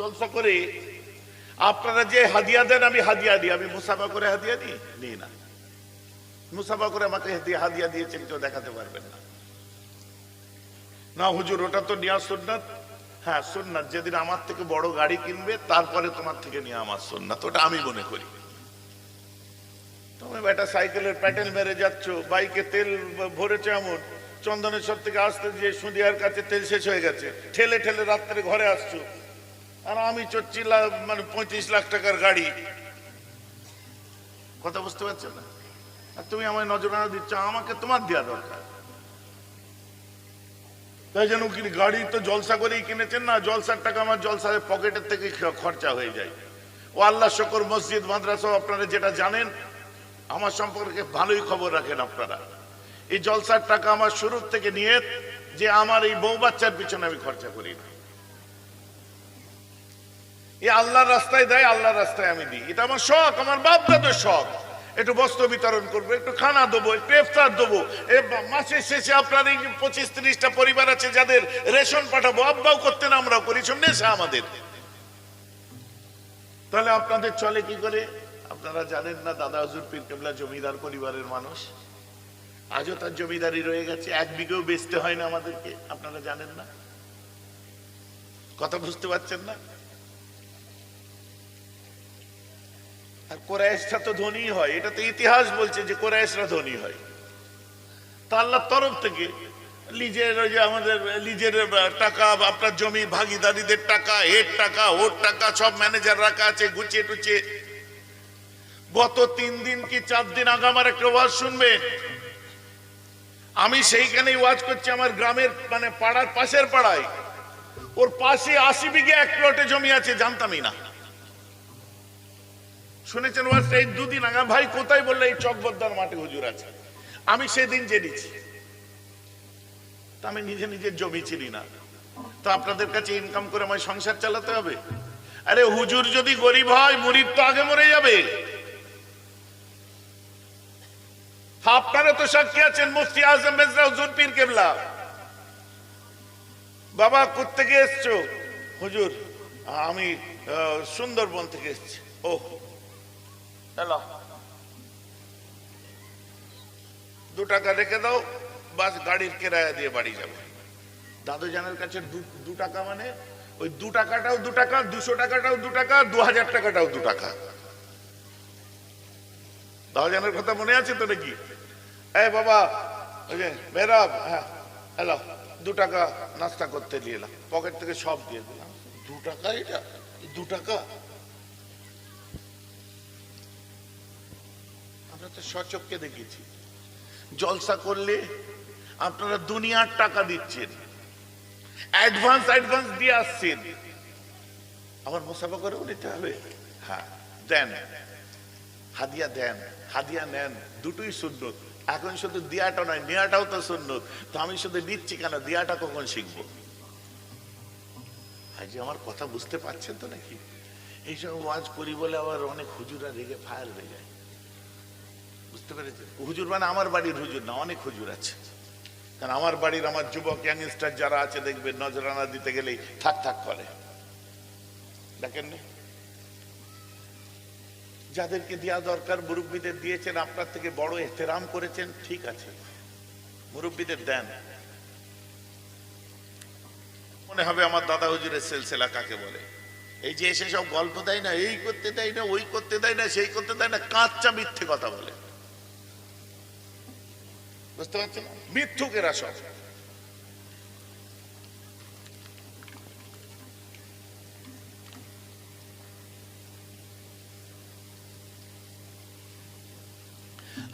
জলসা করে, আপনারা যে হাদিয়া দেন, আমি হাদিয়া দিই। আমি মুসাফা করে হাদিয়া দিই? নিই না। মুসাফা করে আমাকে হাদিয়া- দিয়েছেন, কেউ দেখাতে পারবেন না। না, হুজুর, ওটা তো নেওয়া সুন্নাত। হ্যাঁ সুন্নাত। যেদিন আমার থেকে বড় গাড়ি কিনবে, তারপরে তোমার থেকে নিয়ে আমার সুন্নাত। ওটা আমি মনে করি। তুমি বেটা সাইকেলের প্যাটেল মেরে যাচ্ছ, বাইকে তেল ভরেছে এমন। চন্দনেশ্বর থেকে আসতে যে সুদিয়ার কাছে তেল শেষ হয়ে গেছে। ঠেলে ঠেলে রাত্রে ঘরে আসছো। আর আমি চড়ছি মানে পঁয়ত্রিশ লাখ টাকার গাড়ি। কথা বুঝতে পারছ না? আর তুমি আমায় নজরানা দিচ্ছ, আমাকে তোমার দেওয়া দরকার। তাই যেন গাড়ি তো জলসা করেই কিনেছেন না, জলসার টাকা আমার জলসার পকেটের থেকে খরচা হয়ে যায়। ও আল্লাহ শকর, মসজিদ, মাদ্রাসা, আপনারা যেটা জানেন, আমার সম্পর্কে ভালোই খবর রাখেন আপনারা। এই জলসার টাকা আমার শুরুর থেকে নিয়ে যে আমার এই বউ বাচ্চার পিছনে আমি খরচা করি না। এই আল্লাহর রাস্তায় দেয়, আল্লাহর রাস্তায় আমি দিই। এটা আমার শখ, আমার বাপ দাদের শখ। একটু বস্ত্র বিতরণ করব, একটু খানা দেবো, একটু ইফতার দেবো। মাসের শেষে আপনার এই পঁচিশ তিরিশটা পরিবার আছে, যাদের রেশন পাঠাবো, আব্বাও করতেন আমরাও করি, সব নেশা আমাদের। তাহলে আপনাদের চলে কি করে? আপনারা জানেন না, দাদা হজুর পীর কেবলা জমিদার পরিবারের মানুষ। আজও তার জমিদারি রয়ে গেছে, এক বিঘেও বেচতে হয় না আমাদেরকে, আপনারা জানেন না? কথা বুঝতে পারছেন না? আর কোরআশরা তো ধনী হয়। এটা তো ইতিহাস বলছে যে কোরআশরা ধনী হয়। তা আল্লাহর তরফ থেকে লিজের যে আমাদের লিজের টাকা, আপনার জমি, ভাগিদারিদের টাকা, এর টাকা, ওর টাকা সব ম্যানেজার রাখা আছে, গুছিয়ে টুচিয়ে গত তিন দিন কি চার দিন আগে আমার একটা ওয়াজ শুনবে আমি সেইখানেই ওয়াজ করছি আমার গ্রামের মানে পাড়ার পাশের পাড়ায়। ওর পাশে আশি বিঘে এক প্লটে জমি আছে, জানতামই না। শুনেছেন এই দুদিন আগে ভাই কোথায় বললে, এই চকবদ্দার মাঠে হুজুর আছে। আমি সেদিন জেনেছি। তা আমি নিজে নিজের জমি চিনি না। তো আপনাদের কাছে ইনকাম করে আমার সংসার চালাতে হবে? আরে হুজুর যদি গরিব হয় মুরিদ তো আগে মরে যাবে। আপনারা তো সাক্ষী আছেন, মুফতি আজম মেজরা, হুজুর পীর কেবলা। বাবা কোথেকে এসছো? হুজুর, আমি সুন্দরবন থেকে এসছি। ও হ্যালো দু টাকা রেখে দাও, বাস গাড়ির কেরায়া দিয়ে বাড়ি যাবে। দাদু জানের কাছে দু- টাকা মানে ওই দু টাকাটাও দু টাকা, দুশো টাকাটাও দু টাকা, দু হাজার টাকাটাও দু টাকা। দাদু জানের কথা মনে আছে তো নাকি? এ বাবা, ওই মেরাব হ্যাঁ হ্যালো, দু টাকা নাস্তা করতে দিয়ে এলাম। পকেট থেকে সব দিয়ে দিলাম। দু টাকা এটা, দু টাকা। আমরা তো সচককে দেখেছি। জলসা করলে আপনারা দুনিয়ার টাকা দিচ্ছেন। অ্যাডভান্স অ্যাডভান্স দিয়ে আসছেন। আবার মুসাফা করেও নিতে হবে। হ্যাঁ দেন। হাদিয়া দেন, হাদিয়া নেন, দুটোই সুন্নত। এখন শুধু দিয়াটা নয়, নেয়াটাও তো সুন্নত। তো আমি শুধু নিচ্ছি কেন? দিয়াটা কখন শিখব? আজ আমার কথা বুঝতে পারছেন তো নাকি? এইসব ওয়াজ করি বলে আবার অনেক হুজুরা রেগে, ফায়ার হয়ে যায়। বুঝতে পেরেছেন? হুজুর মানে আমার বাড়ির হুজুর না, অনেক হুজুর আছে। কারণ আমার বাড়ির আমার যুবক ইয়াংস্টার যারা আছে, দেখবেন নজরানা দিতে গেলেই থাক থাক করে। দেখেন? যাদেরকে দেওয়া দরকার, মুরব্বীদের দিয়েছেন, আপনার থেকে বড় এহতেরাম করেছেন, ঠিক আছে। মুরব্বীদের দেন। মনে হবে আমার দাদা হুজুরের সিলসিলা কাকে বলে? এই যে এসে সব গল্প দেয় না, এই করতে দেয় না, ওই করতে দেয় না, সেই করতে দেয় না, কাঁচা মিথ্যে কথা বলে। বুঝতে পারছেন? মিথ্যুকেরা সব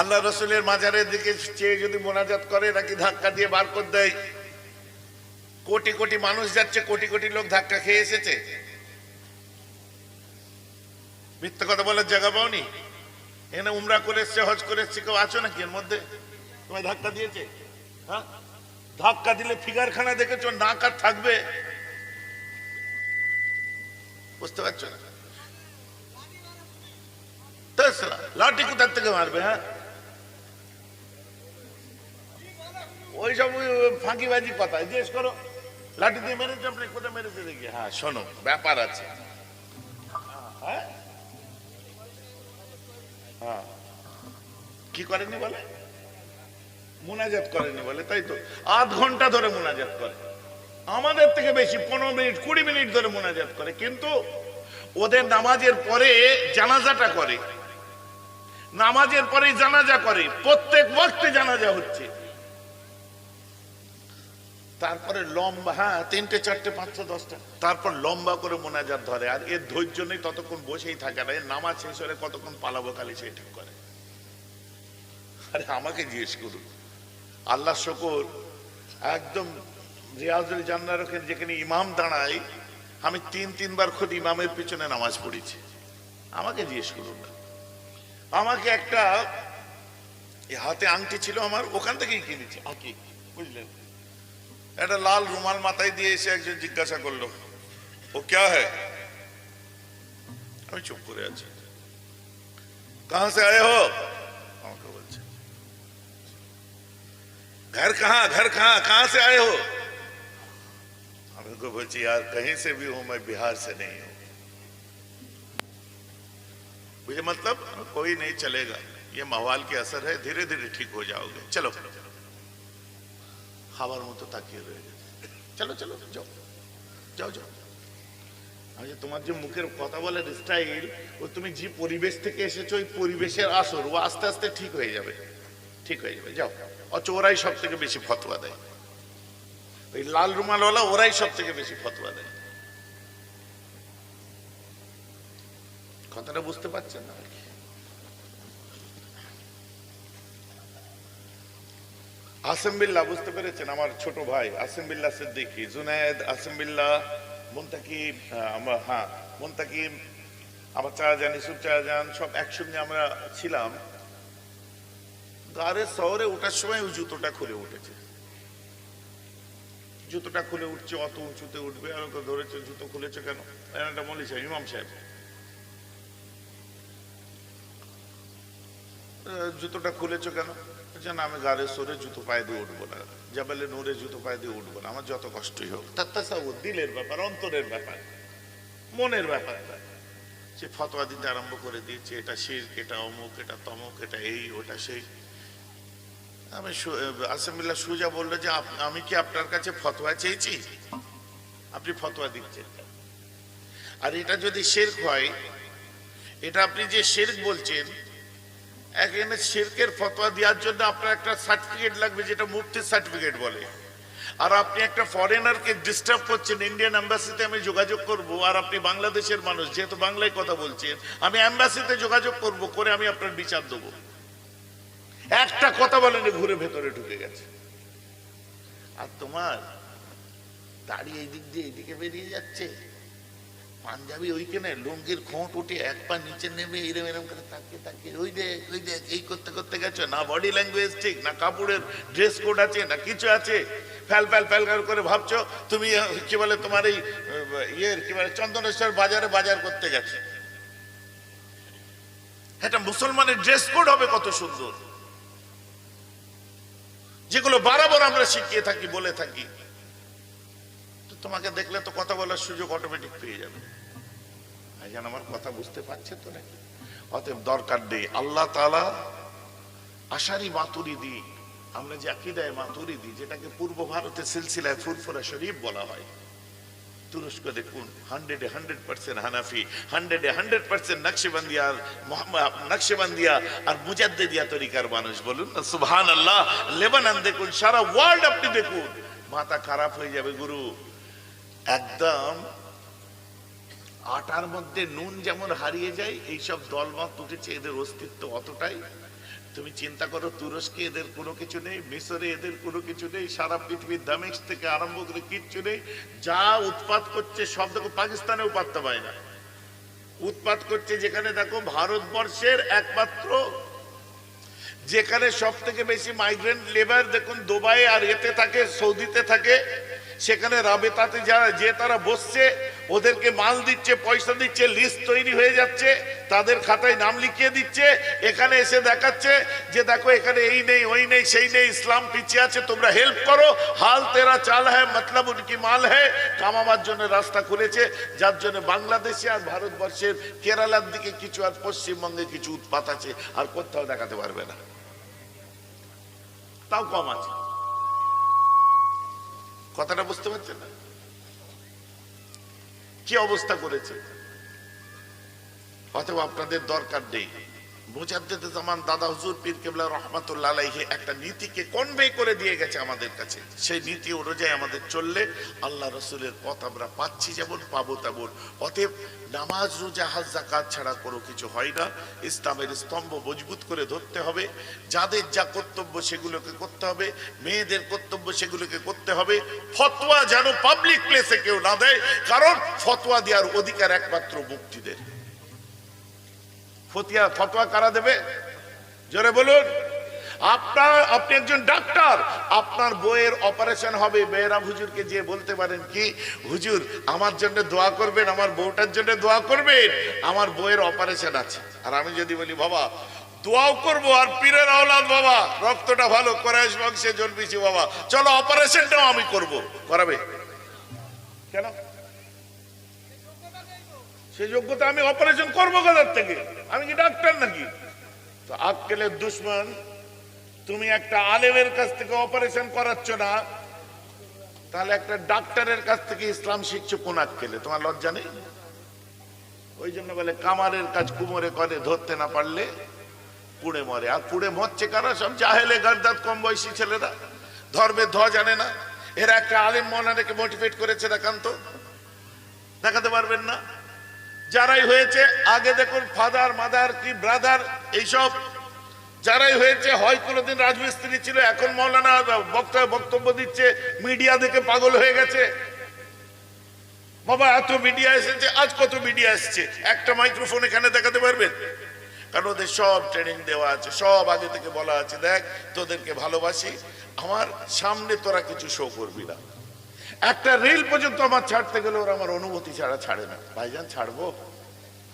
আল্লাহ রসুলের মাজারের দিকে চেয়ে যদি মোনাজাত করে নাকি ধাক্কা দিয়ে বার করে দেয়? কোটি কোটি মানুষ যাচ্ছে কোটি কোটি লোক ধাক্কা খেয়ে এসেছে। মিথ্যা কথা বলার জায়গা পাওনি? এখানে উমরা করে এসছে হজ করে এসছে কেউ আছো নাকি এর মধ্যে? তোমায় ধাক্কা দিয়েছে হ্যাঁ? ধাক্কা দিলে ফিগারখানা দেখেছ, নাক আর থাকবে? বুঝতে পারছ না? লাঠি কোথার থেকে মারবে হ্যাঁ? ওই সব ওই ফাঁকিবাজি কথা, জিজ্ঞেস করো। লাঠি দিয়ে মেরেছে আপনি? কোথায় মেরেছে দেখি? হ্যাঁ শোনো, ব্যাপার আছে। হ্যাঁ? হ্যাঁ। কি করেনি বলে? মুনাজাত করেনি বলে, তাই তো? আধ ঘণ্টা ধরে মুনাজাত করে। আমাদের থেকে বেশি পনেরো মিনিট, কুড়ি মিনিট ধরে মুনাজাত করে। কিন্তু ওদের নামাজের পরে জানাজাটা করে। নামাজের পরে জানাজা করে। প্রত্যেক ওয়াক্তে জানাজা হচ্ছে। তারপরে লম্বা হ্যাঁ তিনটে, চারটে, পাঁচটা, দশটা। তারপর লম্বা করে মোনাজাত ধরে। আর এর ধৈর্য নেই ততক্ষণ বসেই থাকে না। এর নামাজ শেষ হলে কতক্ষণ পালাবো খালি সে ঠিক করে। আরে আমাকে জিজ্ঞেস করুন। আল্লাহ শকর। একদম রিয়াজুল জান্নার ওখানে যেখানে ইমাম দাঁড়াই আমি তিন, তিনবার খোদ ইমামের পিছনে নামাজ পড়েছি। আমাকে জিজ্ঞেস করুন না। আমাকে একটা হাতে আংটি ছিল আমার, ওখান থেকেই কিনেছি। আঁকি, বুঝলেন? একটা লাল রুমাল মাথায় দিয়ে এসে একজন জিজ্ঞাসা করল, ও ক্যা হ্যায়? আমি চুপ করে আছি। কাহা সে আয়ে হো? घर कहाँ घर कहाँ कहाँ से आए हो? हम इनको बोचे यार, कहीं से भी हूँ, मैं बिहार से नहीं हूँ। मुझे मतलब कोई नहीं चलेगा। ये माहौल के असर है धीरे धीरे ठीक हो जाओगे। चलो। खबर मुँह तो ताकि चलो चलो, जाओ। जाओ जाओ। আমি তোমার যে মুখের কথা বলার স্টাইল ও তুমি যে পরিবেশ থেকে এসেছো, ওই ঠিক হয়ে যাবে। যাও। অথচ ওরাই সব থেকে বেশি ফতোয়া দেয়। ওই লাল রুমালওয়ালা ওরাই সব থেকে বেশি ফতোয়া দেয়। কথাটা বুঝতে পারছেন না নাকি? আসেম বিল্লাহ বুঝতে পেরেছেন আমার ছোট ভাই আসেম বিল্লাহ সিদ্দিকী, জুনায়েদ আসেম বিল্লাহ মুন্তাকিব হ্যাঁ মুন্তাকিব, আমার চারাজান ইসুফ চারাজান সব একসঙ্গে আমরা ছিলাম। গাড়ির শহরে ওঠার সময় ওই জুতোটা খুলে উঠেছে। জুতোটা খুলে উঠছে, অত উঁচুতে উঠবে আর ওকে ধরেছে, জুতো খুলেছে কেন? এটা বলেছে ইমাম সাহেব। জুতোটা খুলেছো কেন? বলছে, না, আমি গাড়ির সরে জুতো পায়ে দিয়ে উঠবো না। জাবালে নূরে জুতো পায়ে দিয়ে উঠবো না। আমার যত কষ্টই হোক, তার দিলের ব্যাপার, অন্তরের ব্যাপার, মনের ব্যাপারটা সে ফতোয়া দিতে আরম্ভ করে দিয়েছে, এটা শির এটা অমুক, এটা তমুক, এটা এই, ওটা সেই। আমি আসামিল্লা সুজা বলল যে আমি কি আপনার কাছে ফতোয়া চেয়েছি? আপনি ফতোয়া দিচ্ছেন আর এটা যদি শেরক হয়, এটা আপনি যে শেরক বলছেন এখানে শেরকের ফতোয়া দেওয়ার জন্য আপনার একটা সার্টিফিকেট লাগবে, যেটা মুক্তির সার্টিফিকেট বলে। আর আপনি একটা ফরেনারকে ডিস্টার্ব করছেন ইন্ডিয়ান এম্বাসিতে আমি যোগাযোগ করব, আর আপনি বাংলাদেশের মানুষ, যেহেতু বাংলায় কথা বলছেন, আমি এম্বাসিতে যোগাযোগ করব, করে আমি আপনার বিচার দেবো। একটা কথা বলেনি, ঘুরে ভেতরে ঢুকে গেছে। আর তোমার দাড়ি এই দিক দিয়ে এইদিকে বেরিয়ে যাচ্ছে। পাঞ্জাবি ওইখানে, লুঙ্গির খোঁট উঠে এক পা নিচে নেমে এরম এরম করে তাকিয়ে তাকিয়ে, ওই দেখ ওই দেখ এই করতে করতে গেছো? না বডি ল্যাঙ্গুয়েজ ঠিক, না কাপড়ের ড্রেস কোড আছে, না কিছু আছে? ফ্যাল ফ্যাল ফ্যাল করে ভাবছ, তুমি, কি বলে তোমার এই ইয়ের কি বলে, চন্দনেশ্বর বাজারে বাজার করতে গেছে? এটা মুসলমানের ড্রেস কোড হবে কত সুন্দর। যেগুলো বারাবার আমরা শিখিয়ে থাকি, বলে থাকি তোমাকে দেখলে তো কথা বলার সুযোগ অটোমেটিক পেয়ে যাবে। ভাইজান, আমার কথা বুঝতে পারছে তো নাকি? অতএব দরকার নেই। আল্লাহ তালা আশারি মাতুরি দি, আমরা যে আকিদায় মাতুরি দি, যেটাকে পূর্ব ভারতের সিলসিলায় ফুরফুরা শরীফ বলা হয় তুরস্ক দেখুন হান্ড্রেডে হান্ড্রেড পার্সেন্ট হানাফি হান্ড্রেডে হান্ড্রেড পার্সেন্ট নকশবন্দিয়া নকশবন্দিয়া আর মুজাদ্দিদিয়া তরিকার মানুষ বলুন না সুবহান আল্লাহ লেবানন দেখুন, সারা ওয়ার্ল্ড আপনি দেখুন, মাথা খারাপ হয়ে যাবে গুরু। একদম আটার মধ্যে নুন যেমন হারিয়ে যায়, এইসব দলমত উঠেছে, এদের অস্তিত্ব অতটাই। তুমি চিন্তা করো, তুরস্কে এদের কোনো কিছু নেই মিশরে এদের কোনো কিছু নেই, সারা পৃথিবীর দামেশ থেকে আরম্ভ করে কিচ্ছু নেই। যা উৎপাত করছে সব দেখো পাকিস্তানেও পাত্তা পায় না। উৎপাত করছে যেখানে দেখো, ভারতবর্ষের একমাত্র, যেখানে সব থেকে বেশি মাইগ্রেন্ট লেবার দেখুন, দুবাই আর এতে থাকে, সৌদিতে থাকে, সেখানে রাবেতাতে যারা যে তারা বসছে ওদেরকে মাল দিচ্ছে, পয়সা দিচ্ছে লিস্ট তৈরি হয়ে যাচ্ছে, তাদের খাতায় নাম লিখিয়ে দিচ্ছে, এখানে এসে দেখাচ্ছে যে দেখো এখানে এই নেই, ওই নেই, সেই নেই, ইসলাম পিছিয়ে আছে, তোমরা হেল্প করো। হাল তেরা চাল হ্যায়, মতলব উনকি মাল হ্যায়। কামাবার জন্য রাস্তা খুলেছে, যার জন্য বাংলাদেশে আর ভারতবর্ষের কেরালার দিকে কিছু আর পশ্চিমবঙ্গে কিছু উৎপাত আছে, আর কোথাও দেখাতে পারবে না। তাও কম আছে। কথাটা বুঝতে পারছেন না? কি অবস্থা করেছে? অথবা আপনাদের দরকার নেই। মুজাদ্দেদ জামান দাদা হুজুর পীর কেবলা রহমাতুল্লাহ আলাইহি একটা নীতিকে কনভে করে দিয়ে গেছে আমাদের কাছে। সেই নীতি অনুযায়ী আমাদের চললে আল্লাহ রসুলের পথ আমরা পাচ্ছি যেমন পাবো তেমন। অতএব নামাজ, রোজা, হাজ জাকাত ছাড়া কোনো কিছু হয় না। ইসলামের স্তম্ভ মজবুত করে ধরতে হবে। যাদের যা কর্তব্য সেগুলোকে করতে হবে। মেয়েদের কর্তব্য সেগুলোকে করতে হবে। ফতোয়া যেন পাবলিক প্লেসে কেউ না দেয়। কারণ ফতোয়া দেওয়ার অধিকার একমাত্র মুক্তিদের। ফতিয়া, ফতোয়া কারা দেবে? জোরে বলুন। আপনার, আপনি একজন ডাক্তার, আপনার বইয়ের অপারেশন হবে। মেয়েরাম হুজুরকে যে বলতে পারেন, কি? হুজুর, আমার জন্য দোয়া করবেন, আমার বউটার জন্য দোয়া করবেন? আমার বইয়ের অপারেশন আছে। আর আমি যদি বলি, বাবা, দোয়াও করব, আর পীরের আওলাদ, বাবা, রক্তটা ভালো, কোরাইশ বংশে জন্মেছি, বাবা। চলো, অপারেশনটাও আমি করব। করাবে? কেন? সেই যোগ্যতা আমি অপারেশন করব কোথার থেকে? আমি কি ডাক্তার নাকি? তো আক্কেলের দুশ্মন, তুমি একটা আলেমের কাছ থেকে অপারেশন করাচ্ছ না, তাহলে একটা ডাক্তারের কাছ থেকে ইসলাম শিখছো কোন আক্কেলে? তোমার লজ্জা নেই? ওই জন্য বলে, কামারের কাজ কুমোরে করে, ধরতে না পারলে পুড়ে মরে। আর পুড়ে মরছে কারা? সব জাহেলে গার্দাত কম বয়সী ছেলেরা। ধর্মের ধ জানে না। এরা একটা আলেম মনাকে মোটিভেট করেছে, দেখান তো। দেখাতে পারবেন না? যারাই হয়েছে, আগে দেখুন ফাদার মাদার কি ব্রাদার এইসব যারাই হয়েছে, হয় কোনোদিন রাজমিস্ত্রি ছিল, এখন মৌলানা বক্তা বক্তব্য দিচ্ছে মিডিয়া দেখে পাগল হয়ে গেছে। বাবা, এত মিডিয়া এসেছে, আজ কত মিডিয়া এসছে? একটা মাইক্রোফোন এখানে দেখাতে পারবেন? কারণ ওদের সব ট্রেনিং দেওয়া আছে, সব আগে থেকে বলা আছে। দেখ, তোদেরকে ভালোবাসি, আমার সামনে তোরা কিছু শো করবি না। একটা রিল পর্যন্ত আমার ছাড়তে গেলে ওরা আমার অনুমতি ছাড়া ছাড়ে না। ভাইজান, ছাড়বো?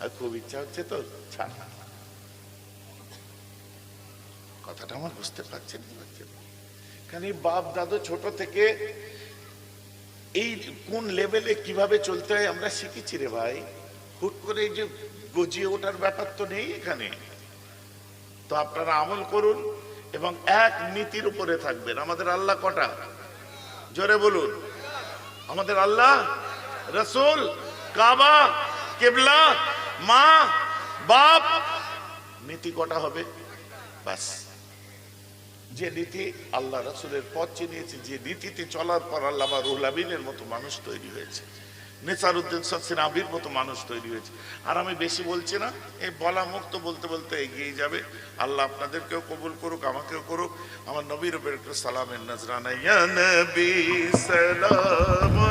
আর খুব ইচ্ছা হচ্ছে তো ছাড়। কথাটা আমার বুঝতে পারছেন কারণ বাপ দাদু ছোট থেকে এই কোন লেভেলে কীভাবে চলতে হয় আমরা শিখেছি রে ভাই। হুট করে এই যে গজিয়ে ওঠার ব্যাপার তো নেই এখানে। তো আপনারা আমল করুন এবং এক নীতির উপরে থাকবেন। আমাদের আল্লাহ কটা? জোরে বলুন। আমাদের আল্লাহ, রসুল, কাবা, কেবলা, মা, বাপ, নীতি কটা হবে? ব্যাস। যে নীতি আল্লাহ রসুলের পথ চিনিয়েছে, যে নীতিতে চলার পর আল্লাহ বা আমিনের মতো মানুষ তৈরি হয়েছে। নেসারুদ্দিন সসিন আবির মতো মানুষ তৈরি হয়েছে। আর আমি বেশি বলছি না, এই বলা মুক্ত বলতে বলতে এগিয়ে যাবে। আল্লাহ আপনাদেরকেও কবুল করুক, আমাকেও করুক। আমার নবীর সালামের নজরানা